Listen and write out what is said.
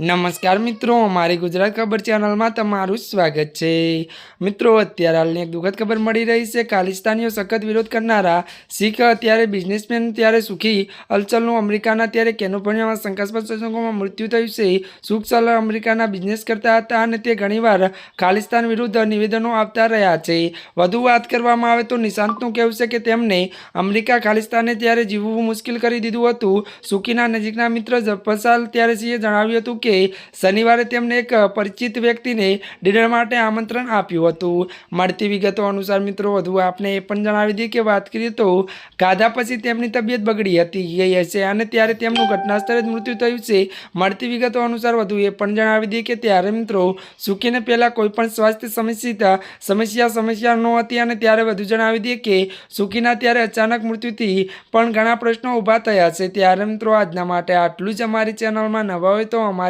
નમસ્કાર મિત્રો, અમારી ગુજરાત ખબર ચેનલમાં તમારું સ્વાગત છે. મિત્રો, અત્યારે હાલની એક દુઃખદ ખબર મળી રહી છે. ખાલિસ્તાનીઓ સખત વિરોધ કરનારા શીખ અત્યારે બિઝનેસમેન ત્યારે સુખી અલચલનું અમેરિકાના ત્યારે કેલિફોર્નિયામાં શંકાસ્પદ પ્રસંગોમાં મૃત્યુ થયું છે. સુખ સલ અમેરિકાના બિઝનેસ કરતા હતા અને તે ઘણીવાર ખાલિસ્તાન વિરુદ્ધ નિવેદનો આપતા રહ્યા છે. વધુ વાત કરવામાં આવે તો નિશાંતનું કહેવું છે કે તેમને અમેરિકા ખાલિસ્તાને ત્યારે જીવવું મુશ્કેલ કરી દીધું હતું. સુકીના નજીકના મિત્ર જફરસાલ ત્યારે સિંહે જણાવ્યું હતું કે શનિવારે તેમને એક પરિચિત વ્યક્તિને ડિનર માટે આમંત્રણ આપ્યું હતું. મળતી વિગતો અનુસાર મિત્રો, વધુ આપને એ પણ જણાવી દઈએ કે વાત કરીએ તો ગાધા પછી તેમની તબિયત બગડી હતી, ગઈ હશે અને ત્યારે તેમનું ઘટના સ્થળે જ મૃત્યુ થયું છે. મળતી વિગતો અનુસાર વધુ એ પણ જણાવી દઈએ કે ત્યારે મિત્રો સુકીને પહેલાં કોઈ પણ સ્વાસ્થ્ય સમસ્યા સમસ્યા સમસ્યા નહોતી અને ત્યારે વધુ જણાવી દઈએ કે સુકીના ત્યારે અચાનક મૃત્યુથી પણ ઘણા પ્રશ્નો ઊભા થયા છે. ત્યારે મિત્રો, આજના માટે આટલું જ. અમારી ચેનલમાં નવા હોય તો અમારી